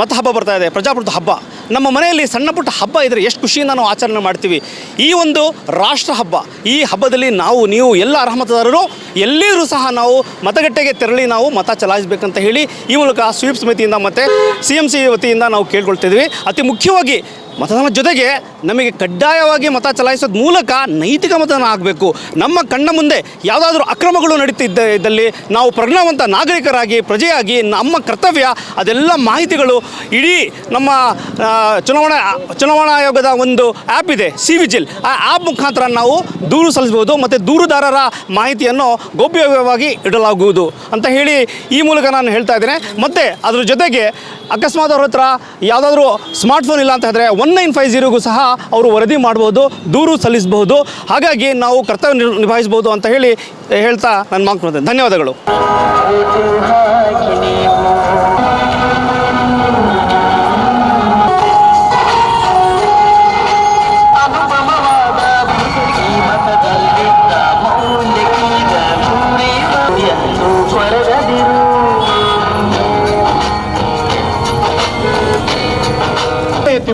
ಮತ ಹಬ್ಬ ಬರ್ತಾ ಇದೆ ಪ್ರಜಾಪ್ರಭುತ್ವ ಹಬ್ಬ. ನಮ್ಮ ಮನೆಯಲ್ಲಿ ಸಣ್ಣ ಪುಟ್ಟ ಹಬ್ಬ ಇದ್ದರೆ ಎಷ್ಟು ಖುಷಿಯಿಂದ ನಾವು ಆಚರಣೆ ಮಾಡ್ತೀವಿ. ಈ ಒಂದು ರಾಷ್ಟ್ರ ಹಬ್ಬ, ಈ ಹಬ್ಬದಲ್ಲಿ ನಾವು, ನೀವು ಎಲ್ಲ ಅರ್ಹ ಮತದಾರರು ಎಲ್ಲಿರೂ ಸಹ ನಾವು ಮತಗಟ್ಟೆಗೆ ತೆರಳಿ ನಾವು ಮತ ಚಲಾಯಿಸಬೇಕಂತ ಹೇಳಿ ಈ ಮೂಲಕ ಸ್ವೀಪ್ ಸಮಿತಿಯಿಂದ ಮತ್ತು ಸಿ ಎಂ ಸಿ ವತಿಯಿಂದ ನಾವು ಕೇಳ್ಕೊಳ್ತಿದ್ವಿ ಅತಿ ಮುಖ್ಯವಾಗಿ ಮತದಾನ ಜೊತೆಗೆ ನಮಗೆ ಕಡ್ಡಾಯವಾಗಿ ಮತ ಚಲಾಯಿಸೋದ್ ಮೂಲಕ ನೈತಿಕ ಮತದಾನ ಆಗಬೇಕು. ನಮ್ಮ ಕಣ್ಣ ಮುಂದೆ ಯಾವುದಾದ್ರೂ ಅಕ್ರಮಗಳು ನಡೀತಿದ್ದ ಇದ್ದಲ್ಲಿ ನಾವು ಪ್ರಜ್ಞಾವಂತ ನಾಗರಿಕರಾಗಿ, ಪ್ರಜೆಯಾಗಿ, ನಮ್ಮ ಕರ್ತವ್ಯ, ಅದೆಲ್ಲ ಮಾಹಿತಿಗಳು ಇಡೀ ನಮ್ಮ ಚುನಾವಣಾ ಚುನಾವಣಾ ಆಯೋಗದ ಒಂದು ಆ್ಯಪ್ ಇದೆ ಸಿ ವಿಜಿಲ್ ಆ ಆ್ಯಪ್ ಮುಖಾಂತರ ನಾವು ದೂರು ಸಲ್ಲಿಸ್ಬೋದು ಮತ್ತು ದೂರುದಾರರ ಮಾಹಿತಿಯನ್ನು ಗೌಪ್ಯವಾಗಿ ಇಡಲಾಗುವುದು ಅಂತ ಹೇಳಿ ಈ ಮೂಲಕ ನಾನು ಹೇಳ್ತಾ ಇದ್ದೇನೆ. ಮತ್ತು ಅದ್ರ ಜೊತೆಗೆ ಅಕಸ್ಮಾತ್ ಅವ್ರ ಹತ್ರ ಯಾವುದಾದ್ರೂ ಸ್ಮಾರ್ಟ್ಫೋನ್ ಇಲ್ಲ ಅಂತ ಹೇಳಿದ್ರೆ ಒನ್ ನೈನ್ ಫೈವ್ ಜೀರೋಗೂ ಸಹ ಅವರು ವರದಿ ಮಾಡ್ಬೋದು, ದೂರು ಸಲ್ಲಿಸಬಹುದು. ಹಾಗಾಗಿ ನಾವು ಕರ್ತವ್ಯ ನಿಭಾಯಿಸಬಹುದು ಅಂತ ಹೇಳಿ ಹೇಳ್ತಾ ನನ್ನ ಮಾತು ಧನ್ಯವಾದಗಳು.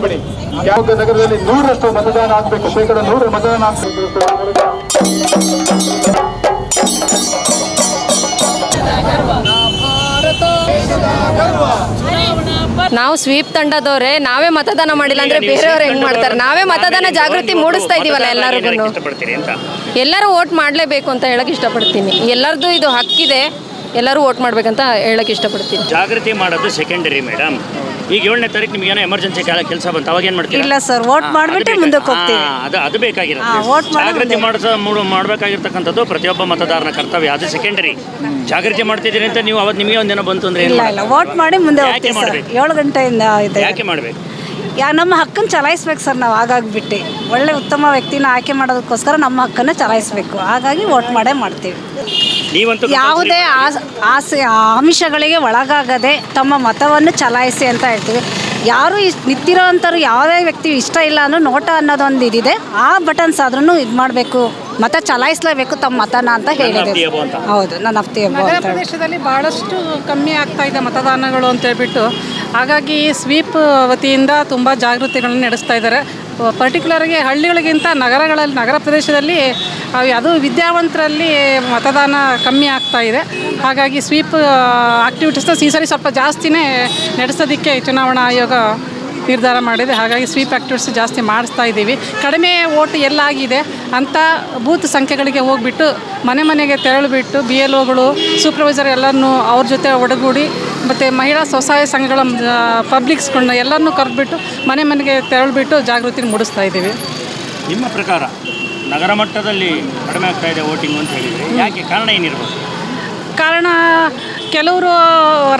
ಬಿಡಿ. ಯಾವ ನಗರದಲ್ಲಿ ನೂರರಷ್ಟು ಮತದಾನ ಆಗಬೇಕು? ಶೇಕಡ ನೂರು ಮತದಾನ ಆಗ್ಬೇಕು ನಾವು ಸ್ವೀಪ್ ತಂಡದವ್ರೆ ನಾವೇ ಮತದಾನ ಮಾಡಿಲ್ಲ ಅಂದ್ರೆ ಬೇರೆಯವ್ರು ಹೆಂಗ್ ಮಾಡ್ತಾರೆ? ನಾವೇ ಮತದಾನ ಜಾಗೃತಿ ಮೂಡಿಸ್ತಾ ಇದೀವಲ್ಲ ಎಲ್ಲರಿಗೂ ಎಲ್ಲರೂ ವೋಟ್ ಮಾಡಲೇಬೇಕು ಅಂತ ಹೇಳಕ್ ಇಷ್ಟಪಡ್ತೀನಿ. ಎಲ್ಲರದು ಇದು ಹಕ್ಕಿದೆ. ಎಲ್ಲರೂ ವೋಟ್ ಮಾಡ್ಬೇಕಂತ ಹೇಳಕ್ ಇಷ್ಟಪಡ್ತೀನಿ. ಜಾಗೃತಿ ಮಾಡೋದು ಸೆಕೆಂಡರಿ ಮೇಡಮ್ ಈಗ ಏಳನೇ ತಾರೀಕು ನಿಮ್ಗೆ ಏನೋ ಎಮರ್ಜೆನ್ಸಿ ಕೆಲಸ ಬಂತು ಅವಾಗ ಏನು ಮಾಡ್ತೀರಾ? ಇಲ್ಲ ಸರ್ ವೋಟ್ ಮಾಡಿಬಿಟ್ಟು ಮುಂದೆ ಮುಂದಕ್ಕೆ ಹೋಗ್ತೀವಿ. ಹಾ, ಅದು ಅದು ಬೇಕಾಗಿರೋದು ಹಾ, vote ಮಾಡಿ ಜಾಗೃತಿ. ಮಾಡಿಸ ಮಾಡಬೇಕಾಗಿರ್ತಕ್ಕಂಥದ್ದು ಪ್ರತಿಯೊಬ್ಬ ಮತದಾರನ ಕರ್ತವ್ಯ. ಅದು ಸೆಕೆಂಡರಿ ಜಾಗೃತಿ ಮಾಡ್ತಿದ್ದೀರಿ ಅಂತ ನೀವು ಅವತ್ತು ನಿಮಗೆ ಒಂದಿನ ಬಂತು ಅಂದ್ರೆ ಏನು ಇಲ್ಲ ಇಲ್ಲ ವೋಟ್ ಮಾಡಿ ಮುಂದೆ ಯಾಕೆ ಹೋಗ್ತೀವಿ ಸರ್. ಮಾಡ್ಬೇಕು? ಏಳು ಗಂಟೆಯಿಂದ ಇದೆ. ಯಾಕೆ ಮಾಡಬೇಕು? ಯಾ ನಮ್ಮ ಹಕ್ಕನ್ನು ಚಲಾಯಿಸ್ಬೇಕು ಸರ್ ನಾವು ಆಗಾಗ್ಬಿಟ್ಟು ಒಳ್ಳೆ ಉತ್ತಮ ವ್ಯಕ್ತಿನ ಆಯ್ಕೆ ಮಾಡೋದಕ್ಕೋಸ್ಕರ ನಮ್ಮ ಹಕ್ಕನ್ನು ಚಲಾಯಿಸ್ಬೇಕು. ಹಾಗಾಗಿ ವೋಟ್ ಮಾಡೇ ಮಾಡ್ತೀವಿ. ನೀವಂತೂ ಯಾವುದೇ ಆಸ್- ಆಸೆ ಆಮಿಷಗಳಿಗೆ ಒಳಗಾಗದೆ ತಮ್ಮ ಮತವನ್ನು ಚಲಾಯಿಸಿ ಅಂತ ಹೇಳ್ತೀವಿ. ಯಾರು ಇಸ್ ನಿಂತಿರೋವಂಥವ್ರು ಯಾವುದೇ ವ್ಯಕ್ತಿ ಇಷ್ಟ ಇಲ್ಲ ಅನ್ನೋ ನೋಟ ಅನ್ನೋದೊಂದು ಇದಿದೆ ಆ ಬಟನ್ಸ್ ಆದ್ರೂ ಇದು ಮಾಡಬೇಕು. ಮತ ಚಲಾಯಿಸಲೇಬೇಕು ತಮ್ಮ ಮತನ ಅಂತ ಹೇಳಿದೆ. ಅಂತ. ಹೌದು ನನ್ನ ಅಫ್ತಿ ನಗರ ಅಂತ ಹೇಳಿ. ಪ್ರದೇಶದಲ್ಲಿ ಭಾಳಷ್ಟು ಕಮ್ಮಿ ಆಗ್ತಾ ಇದೆ ಮತದಾನಗಳು ಅಂತ ಹೇಳ್ಬಿಟ್ಟು. ಹಾಗಾಗಿ ಸ್ವೀಪ್ ವತಿಯಿಂದ ತುಂಬ ಜಾಗೃತಿಗಳನ್ನು ನಡೆಸ್ತಾ ಇದ್ದಾರೆ. ಪರ್ಟಿಕ್ಯುಲರ್ಗೆ ಹಳ್ಳಿಗಳಿಗಿಂತ ನಗರಗಳಲ್ಲಿ, ನಗರ ಪ್ರದೇಶದಲ್ಲಿ ಅದು ವಿದ್ಯಾವಂತರಲ್ಲಿ ಮತದಾನ ಕಮ್ಮಿ ಆಗ್ತಾ ಇದೆ. ಹಾಗಾಗಿ ಸ್ವೀಪ್ ಆಕ್ಟಿವಿಟೀಸ್ನ ಈ ಸರಿ ಸ್ವಲ್ಪ ಜಾಸ್ತಿನೇ ನಡೆಸೋದಕ್ಕೆ ಚುನಾವಣಾ ಆಯೋಗ ನಿರ್ಧಾರ ಮಾಡಿದೆ. ಹಾಗಾಗಿ ಸ್ವೀಪ್ ಆ್ಯಕ್ಟಿವಿಟೀಸ್ ಜಾಸ್ತಿ ಮಾಡಿಸ್ತಾ ಇದ್ದೀವಿ. ಕಡಿಮೆ ಓಟ್ ಎಲ್ಲಾಗಿದೆ ಅಂತ ಬೂತ್ ಸಂಖ್ಯೆಗಳಿಗೆ ಹೋಗ್ಬಿಟ್ಟು ಮನೆ ಮನೆಗೆ ತೆರಳುಬಿಟ್ಟು ಬಿ ಎಲ್ ಒಗಳು ಸೂಪರ್ವೈಸರ್ ಎಲ್ಲರನ್ನೂ ಅವ್ರ ಜೊತೆ ಒಡಗೂಡಿ ಮತ್ತು ಮಹಿಳಾ ಸ್ವಸಹಾಯ ಸಂಘಗಳ ಪಬ್ಲಿಕ್ಸ್ಗಳನ್ನ ಎಲ್ಲರನ್ನೂ ಕರೆದ್ಬಿಟ್ಟು ಮನೆ ಮನೆಗೆ ತೆರಳುಬಿಟ್ಟು ಜಾಗೃತಿ ಮೂಡಿಸ್ತಾ ಇದ್ದೀವಿ. ನಿಮ್ಮ ಪ್ರಕಾರ ನಗರ ಮಟ್ಟದಲ್ಲಿ ಕಡಿಮೆ ಆಗ್ತಾ ಇದೆ ವೋಟಿಂಗ್ ಅಂತ ಹೇಳಿದರೆ ಯಾಕೆ ಕಾರಣ ಏನಿರ್ಬೋದು? ಕಾರಣ ಕೆಲವರು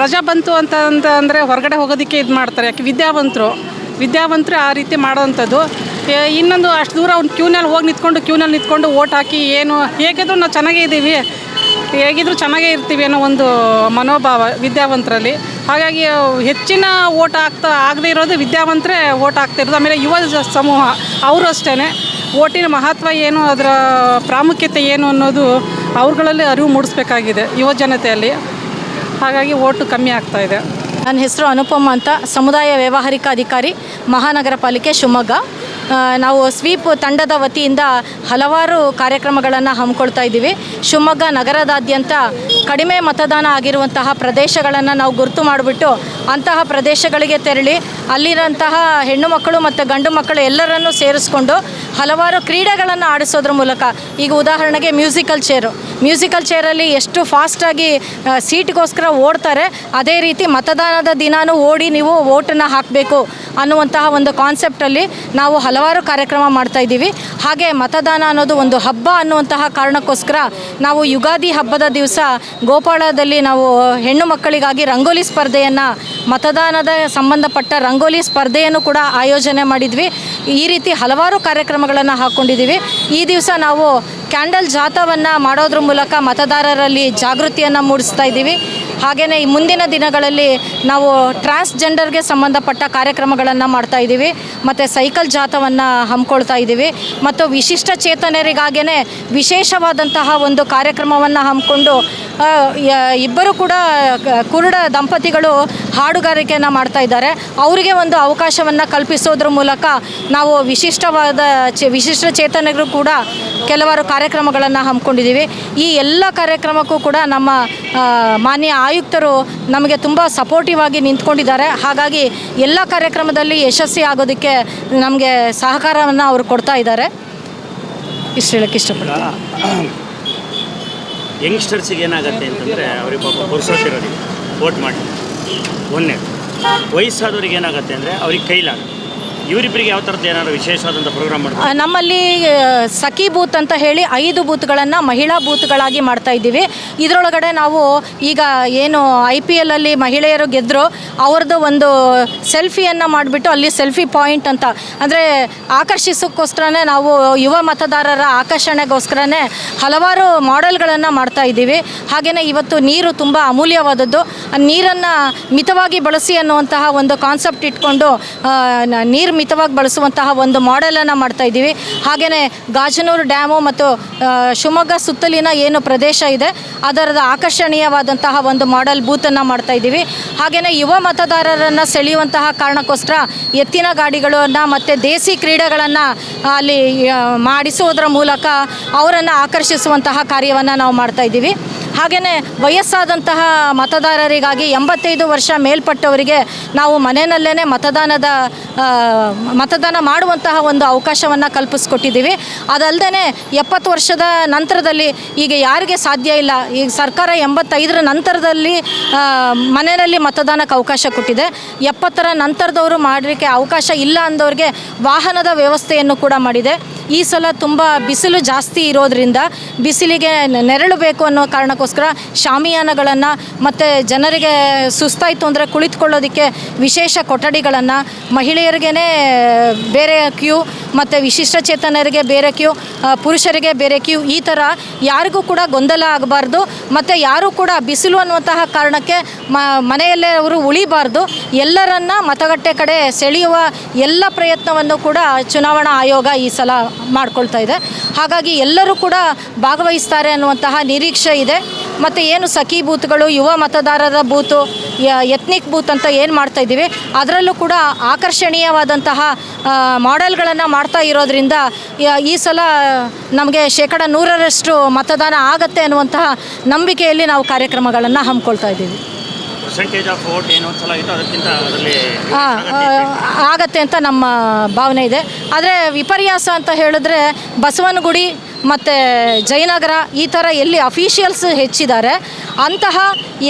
ರಜಾ ಬಂತು ಅಂತ ಅಂತ ಅಂದರೆ ಹೊರಗಡೆ ಹೋಗೋದಕ್ಕೆ ಇದು ಮಾಡ್ತಾರೆ. ಯಾಕೆ ವಿದ್ಯಾವಂತರು. ವಿದ್ಯಾವಂತರು ಆ ರೀತಿ ಮಾಡೋವಂಥದ್ದು ಇನ್ನೊಂದು ಅಷ್ಟು ದೂರ ಅವ್ನು ಕ್ಯೂನಲ್ಲಿ ಹೋಗಿ ನಿಂತ್ಕೊಂಡು ಕ್ಯೂನಲ್ಲಿ ನಿಂತ್ಕೊಂಡು ಓಟ್ ಹಾಕಿ ಏನು, ಹೇಗಿದ್ರು ನಾವು ಚೆನ್ನಾಗೇ ಇದ್ದೀವಿ. ಹೇಗಿದ್ರು ಚೆನ್ನಾಗೇ ಇರ್ತೀವಿ ಅನ್ನೋ ಒಂದು ಮನೋಭಾವ ವಿದ್ಯಾವಂತರಲ್ಲಿ. ಹಾಗಾಗಿ ಹೆಚ್ಚಿನ ಓಟ್ ಆಗ್ತಾ, ಆಗದೇ ಇರೋದು ವಿದ್ಯಾವಂತರೇ ಓಟ್ ಆಗ್ತಿರೋದು ಆಮೇಲೆ ಯುವ ಸಮೂಹ, ಅವರು ಅಷ್ಟೇ ಓಟಿನ ಮಹತ್ವ ಏನು, ಅದರ ಪ್ರಾಮುಖ್ಯತೆ ಏನು ಅನ್ನೋದು ಅವ್ರುಗಳಲ್ಲಿ ಅರಿವು ಮೂಡಿಸ್ಬೇಕಾಗಿದೆ ಯುವ ಜನತೆಯಲ್ಲಿ. ಹಾಗಾಗಿ ಓಟು ಕಮ್ಮಿ ಆಗ್ತಾ ಇದೆ. ನನ್ನ ಹೆಸರು ಅನುಪಮ ಅಂತ, ಸಮುದಾಯ ವ್ಯವಹಾರಿಕ ಅಧಿಕಾರಿ ಮಹಾನಗರ ಪಾಲಿಕೆ ಶಿವಮೊಗ್ಗ ನಾವು ಸ್ವೀಪ್ ತಂಡದ ವತಿಯಿಂದ ಹಲವಾರು ಕಾರ್ಯಕ್ರಮಗಳನ್ನು ಹಮ್ಮಿಕೊಳ್ತಾ ಇದ್ದೀವಿ. ಶಿವಮೊಗ್ಗ ನಗರದಾದ್ಯಂತ ಕಡಿಮೆ ಮತದಾನ ಆಗಿರುವಂತಹ ಪ್ರದೇಶಗಳನ್ನು ನಾವು ಗುರುತು ಮಾಡಿಬಿಟ್ಟು ಅಂತಹ ಪ್ರದೇಶಗಳಿಗೆ ತೆರಳಿ ಅಲ್ಲಿರಂತಹ ಹೆಣ್ಣು ಮಕ್ಕಳು ಮತ್ತು ಗಂಡು ಮಕ್ಕಳು ಎಲ್ಲರನ್ನೂ ಸೇರಿಸ್ಕೊಂಡು ಹಲವಾರು ಕ್ರೀಡೆಗಳನ್ನು ಆಡಿಸೋದ್ರ ಮೂಲಕ ಈಗ ಉದಾಹರಣೆಗೆ ಮ್ಯೂಸಿಕಲ್ ಚೇರು. ಮ್ಯೂಸಿಕಲ್ ಚೇರಲ್ಲಿ ಎಷ್ಟು ಫಾಸ್ಟಾಗಿ ಸೀಟ್ಗೋಸ್ಕರ ಓಡ್ತಾರೆ, ಅದೇ ರೀತಿ ಮತದಾನದ ದಿನಾನೂ ಓಡಿ ನೀವು ಓಟನ್ನು ಹಾಕಬೇಕು ಅನ್ನುವಂತಹ ಒಂದು ಕಾನ್ಸೆಪ್ಟಲ್ಲಿ ನಾವು ಹಲವಾರು ಕಾರ್ಯಕ್ರಮ ಮಾಡ್ತಾ ಇದ್ದೀವಿ. ಹಾಗೆ ಮತದಾನ ಅನ್ನೋದು ಒಂದು ಹಬ್ಬ ಅನ್ನುವಂತಹ ಕಾರಣಕ್ಕೋಸ್ಕರ ನಾವು ಯುಗಾದಿ ಹಬ್ಬದ ದಿವಸ ಗೋಪಾಳದಲ್ಲಿ ನಾವು ಹೆಣ್ಣು ಮಕ್ಕಳಿಗಾಗಿ ರಂಗೋಲಿ ಸ್ಪರ್ಧೆಯನ್ನು, ಮತದಾನದ ಸಂಬಂಧಪಟ್ಟ ರಂಗೋಲಿ ಸ್ಪರ್ಧೆಯನ್ನು ಕೂಡ ಆಯೋಜನೆ ಮಾಡಿದ್ವಿ. ಈ ರೀತಿ ಹಲವಾರು ಕಾರ್ಯಕ್ರಮಗಳನ್ನು ಹಾಕ್ಕೊಂಡಿದ್ದೀವಿ ಈ ದಿವಸ ನಾವು ಕ್ಯಾಂಡಲ್ ಜಾಥಾವನ್ನು ಮಾಡೋದ್ರ ಮೂಲಕ ಮತದಾರರಲ್ಲಿ ಜಾಗೃತಿಯನ್ನು ಮೂಡಿಸ್ತಾ ಇದ್ದೀವಿ. ಹಾಗೆಯೇ ಈ ಮುಂದಿನ ದಿನಗಳಲ್ಲಿ ನಾವು ಟ್ರಾನ್ಸ್ಜೆಂಡರ್ಗೆ ಸಂಬಂಧಪಟ್ಟ ಕಾರ್ಯಕ್ರಮಗಳನ್ನು ಮಾಡ್ತಾ ಇದ್ದೀವಿ. ಮತ್ತು ಸೈಕಲ್ ಜಾಥವನ್ನು ಹಮ್ಮಿಕೊಳ್ತಾ ಇದ್ದೀವಿ. ಮತ್ತು ವಿಶಿಷ್ಟ ಚೇತನರಿಗಾಗಿಯೇ ವಿಶೇಷವಾದಂತಹ ಒಂದು ಕಾರ್ಯಕ್ರಮವನ್ನು ಹಮ್ಮಿಕೊಂಡು ಇಬ್ಬರು ಕೂಡ ಕುರುಡ ದಂಪತಿಗಳು ಹಾಡುಗಾರಿಕೆಯನ್ನು ಮಾಡ್ತಾ ಇದ್ದಾರೆ. ಅವರಿಗೆ ಒಂದು ಅವಕಾಶವನ್ನು ಕಲ್ಪಿಸೋದ್ರ ಮೂಲಕ ನಾವು ವಿಶಿಷ್ಟವಾದ ಚೇ, ವಿಶಿಷ್ಟ ಚೇತನರು ಕೂಡ ಕೆಲವಾರು ಕಾರ್ಯಕ್ರಮಗಳನ್ನು ಹಮ್ಮಿಕೊಂಡಿದ್ದೀವಿ. ಈ ಎಲ್ಲ ಕಾರ್ಯಕ್ರಮಕ್ಕೂ ಕೂಡ ನಮ್ಮ ಮಾನ್ಯ ಆಯುಕ್ತರು ನಮಗೆ ತುಂಬ ಸಪೋರ್ಟಿವ್ ಆಗಿ ನಿಂತ್ಕೊಂಡಿದ್ದಾರೆ. ಹಾಗಾಗಿ ಎಲ್ಲ ಕಾರ್ಯಕ್ರಮದಲ್ಲಿ ಯಶಸ್ವಿ ಆಗೋದಕ್ಕೆ ನಮಗೆ ಸಹಕಾರವನ್ನು ಅವರು ಕೊಡ್ತಾ ಇದ್ದಾರೆ. ಇಷ್ಟು ಹೇಳಕ್ಕೆ ಇಷ್ಟಪಡ್ತೀನಿ ಯಂಗ್ಸ್ಟರ್ಸಿಗೆ ಏನಾಗುತ್ತೆ ಅಂತಂದರೆ ಅವ್ರಿಗೆ ಪಾಪ ಪುರುಷರಿಗೆ ವೋಟ್ ಮಾಡಿ. ಒಂದೇ, ವಯಸ್ಸಾದವ್ರಿಗೆ ಏನಾಗುತ್ತೆ ಅಂದರೆ ಅವ್ರಿಗೆ ಕೈಲಾಗ ಇವರಿಬ್ಬರಿಗೆ ಯಾವ ಥರದ ಏನಾದ್ರು ವಿಶೇಷವಾದಂಥ ಪ್ರೋಗ್ರಾಮ್ ನಮ್ಮಲ್ಲಿ ಸಖಿ ಬೂತ್ ಅಂತ ಹೇಳಿ ಐದು ಬೂತ್ಗಳನ್ನು ಮಹಿಳಾ ಬೂತ್ಗಳಾಗಿ ಮಾಡ್ತಾ ಇದ್ದೀವಿ. ಇದರೊಳಗಡೆ ನಾವು ಈಗ ಏನು ಐ ಪಿ ಎಲ್ಲಲ್ಲಿ ಮಹಿಳೆಯರು ಗೆದ್ದರು ಅವ್ರದ್ದು ಒಂದು ಸೆಲ್ಫಿಯನ್ನು ಮಾಡಿಬಿಟ್ಟು ಅಲ್ಲಿ ಸೆಲ್ಫಿ ಪಾಯಿಂಟ್ ಅಂತ. ಅಂದರೆ ಆಕರ್ಷಿಸೋಕ್ಕೋಸ್ಕರನೇ ನಾವು ಯುವ ಮತದಾರರ ಆಕರ್ಷಣೆಗೋಸ್ಕರನೇ ಹಲವಾರು ಮಾಡೆಲ್ಗಳನ್ನು ಮಾಡ್ತಾ ಇದ್ದೀವಿ. ಹಾಗೆಯೇ ಇವತ್ತು ನೀರು ತುಂಬ ಅಮೂಲ್ಯವಾದದ್ದು. ನೀರನ್ನು ಮಿತವಾಗಿ ಬಳಸಿ ಅನ್ನುವಂತಹ ಒಂದು ಕಾನ್ಸೆಪ್ಟ್ ಇಟ್ಕೊಂಡು ನೀರು ಮಿತವಾಗಿ ಬಳಸುವಂತಹ ಒಂದು ಮಾಡೆಲನ್ನು ಮಾಡ್ತಾ ಇದ್ದೀವಿ. ಹಾಗೆಯೇ ಗಾಜನೂರು ಡ್ಯಾಮು ಮತ್ತು ಶಿವಮೊಗ್ಗ ಸುತ್ತಲಿನ ಏನು ಪ್ರದೇಶ ಇದೆ, ಅದರದ ಆಕರ್ಷಣೀಯವಾದಂತಹ ಒಂದು ಮಾಡೆಲ್ ಬೂತನ್ನು ಮಾಡ್ತಾ ಇದ್ದೀವಿ. ಹಾಗೆಯೇ ಯುವ ಮತದಾರರನ್ನು ಸೆಳೆಯುವಂತಹ ಕಾರಣಕ್ಕೋಸ್ಕರ ಎತ್ತಿನ ಗಾಡಿಗಳನ್ನು ಮತ್ತು ದೇಸಿ ಕ್ರೀಡೆಗಳನ್ನು ಅಲ್ಲಿ ಮಾಡಿಸುವುದರ ಮೂಲಕ ಅವರನ್ನು ಆಕರ್ಷಿಸುವಂತಹ ಕಾರ್ಯವನ್ನು ನಾವು ಮಾಡ್ತಾ ಇದ್ದೀವಿ. ಹಾಗೆಯೇ ವಯಸ್ಸಾದಂತಹ ಮತದಾರರಿಗಾಗಿ ಎಂಬತ್ತೈದು ವರ್ಷ ಮೇಲ್ಪಟ್ಟವರಿಗೆ ನಾವು ಮನೆಯಲ್ಲೇ ಮತದಾನದ ಮತದಾನ ಮಾಡುವಂತಹ ಒಂದು ಅವಕಾಶವನ್ನು ಕಲ್ಪಿಸ್ಕೊಟ್ಟಿದ್ದೀವಿ. ಅದಲ್ಲದೆ ಎಪ್ಪತ್ತು ವರ್ಷದ ನಂತರದಲ್ಲಿ ಈಗ ಯಾರಿಗೆ ಸಾಧ್ಯ ಇಲ್ಲ. ಈಗ ಸರ್ಕಾರ ಎಂಬತ್ತೈದರ ನಂತರದಲ್ಲಿ ಮನೆಯಲ್ಲಿ ಮತದಾನಕ್ಕೆ ಅವಕಾಶ ಕೊಟ್ಟಿದೆ. ಎಪ್ಪತ್ತರ ನಂತರದವರು ಮಾಡಲಿಕ್ಕೆ ಅವಕಾಶ ಇಲ್ಲ ಅಂದವ್ರಿಗೆ ವಾಹನದ ವ್ಯವಸ್ಥೆಯನ್ನು ಕೂಡ ಮಾಡಿದೆ. ಈ ಸಲ ತುಂಬ ಬಿಸಿಲು ಜಾಸ್ತಿ ಇರೋದ್ರಿಂದ ಬಿಸಿಲಿಗೆ ನೆರಳು ಬೇಕು ಅನ್ನೋ ಕಾರಣಕ್ಕೋಸ್ಕರ ಶಾಮಿಯಾನಗಳನ್ನು ಮತ್ತು ಜನರಿಗೆ ಸುಸ್ತಾಯಿತು ಅಂದರೆ ಕುಳಿತುಕೊಳ್ಳೋದಕ್ಕೆ ವಿಶೇಷ ಕೊಠಡಿಗಳನ್ನು ಮಹಿಳೆಯರಿಗೇ ಬೇರೆ ಕ್ಯೂ ಮತ್ತು ವಿಶಿಷ್ಟ ಚೇತನರಿಗೆ ಬೇರೆ ಕ್ಯೂ ಪುರುಷರಿಗೆ ಬೇರೆ ಕ್ಯೂ, ಈ ಥರ ಯಾರಿಗೂ ಕೂಡ ಗೊಂದಲ ಆಗಬಾರ್ದು. ಮತ್ತು ಯಾರೂ ಕೂಡ ಬಿಸಿಲು ಅನ್ನುವಂತಹ ಕಾರಣಕ್ಕೆ ಮ, ಮನೆಯಲ್ಲೇ ಅವರು ಉಳಿಬಾರ್ದು. ಎಲ್ಲರನ್ನ ಮತಗಟ್ಟೆ ಕಡೆ ಸೆಳೆಯುವ ಎಲ್ಲ ಪ್ರಯತ್ನವನ್ನು ಕೂಡ ಚುನಾವಣಾ ಆಯೋಗ ಈ ಸಲ ಮಾಡ್ಕೊಳ್ತಾ ಇದೆ. ಹಾಗಾಗಿ ಎಲ್ಲರೂ ಕೂಡ ಭಾಗವಹಿಸ್ತಾರೆ ಅನ್ನುವಂತಹ ನಿರೀಕ್ಷೆ ಇದೆ. ಮತ್ತು ಏನು ಸಖಿ ಬೂತ್ಗಳು ಯುವ ಮತದಾರರ ಬೂತು ಯ- ಎತ್ನಿಕ್ ಬೂತ್ ಅಂತ ಏನು ಮಾಡ್ತಾ ಇದ್ದೀವಿ ಅದರಲ್ಲೂ ಕೂಡ ಆಕರ್ಷಣೀಯವಾದಂತಹ ಮಾಡೆಲ್ಗಳನ್ನು ಮಾಡ್ತಾ ಇರೋದ್ರಿಂದ ಈ ಸಲ ನಮಗೆ ಶೇಕಡ ನೂರರಷ್ಟು ಮತದಾನ ಆಗತ್ತೆ ಅನ್ನುವಂತಹ ನಂಬಿಕೆಯಲ್ಲಿ ನಾವು ಕಾರ್ಯಕ್ರಮಗಳನ್ನು ಹಮ್ಮಿಕೊಳ್ತಾ ಇದ್ದೀವಿ. ಆಗತ್ತೆ ಅಂತ ನಮ್ಮ ಭಾವನೆ ಇದೆ. ಆದರೆ ವಿಪರ್ಯಾಸ ಅಂತ ಹೇಳಿದ್ರೆ ಬಸವನಗುಡಿ ಮತ್ತು ಜಯನಗರ ಈ ಥರ ಎಲ್ಲಿ ಅಫಿಷಿಯಲ್ಸ್ ಹೆಚ್ಚಿದ್ದಾರೆ, ಅಂತಹ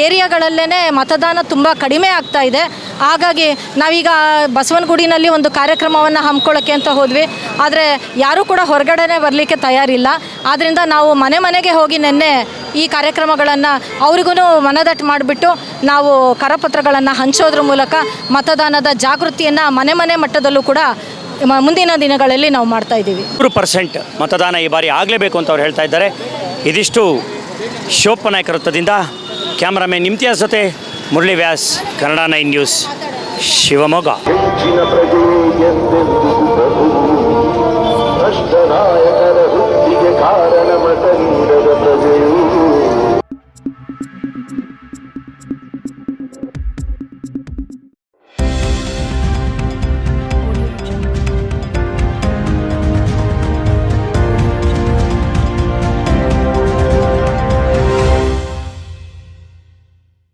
ಏರಿಯಾಗಳಲ್ಲೇ ಮತದಾನ ತುಂಬ ಕಡಿಮೆ ಆಗ್ತಾ ಇದೆ. ಹಾಗಾಗಿ ನಾವೀಗ ಬಸವನಗುಡಿನಲ್ಲಿ ಒಂದು ಕಾರ್ಯಕ್ರಮವನ್ನು ಹಮ್ಮಿಕೊಳ್ಳೋಕ್ಕೆ ಅಂತ ಹೋದ್ವಿ. ಆದರೆ ಯಾರೂ ಕೂಡ ಹೊರಗಡೆನೇ ಬರಲಿಕ್ಕೆ ತಯಾರಿಲ್ಲ. ಆದ್ದರಿಂದ ನಾವು ಮನೆ ಮನೆಗೆ ಹೋಗಿ ನಿನ್ನೆ ಈ ಕಾರ್ಯಕ್ರಮಗಳನ್ನು ಅವ್ರಿಗೂ ಮನದಟ್ಟು ಮಾಡಿಬಿಟ್ಟು ನಾವು ಕರಪತ್ರಗಳನ್ನು ಹಂಚೋದ್ರ ಮೂಲಕ ಮತದಾನದ ಜಾಗೃತಿಯನ್ನು ಮನೆ ಮನೆ ಮಟ್ಟದಲ್ಲೂ ಕೂಡ ಮ- ಮುಂದಿನ ದಿನಗಳಲ್ಲಿ ನಾವು ಮಾಡ್ತಾ ಇದ್ದೀವಿ. ನೂರು ಪರ್ಸೆಂಟ್ ಮತದಾನ ಈ ಬಾರಿ ಆಗಲೇಬೇಕು ಅಂತ ಅವ್ರು ಹೇಳ್ತಾ ಇದ್ದಾರೆ. ಇದಿಷ್ಟು ಶೋಪ ನಾಯಕ ವೃತ್ತದಿಂದ. ಕ್ಯಾಮ್ರಾಮನ್ ಇಮ್ತಿಯಾಸ್ ಜೊತೆ ಮುರಳಿ ವ್ಯಾಸ್ ಕನ್ನಡ ನೈನ್ ನ್ಯೂಸ್ ಶಿವಮೊಗ್ಗ. ಹೆಚ್ಚಿನ ಪ್ರಜೆ ಎಂದೆಂದಿಗೂ ಪ್ರಭು. ಭ್ರಷ್ಟ ಹುಟ್ಟಿಗೆ ಕಾರಣ ಮತ ನೀಡದ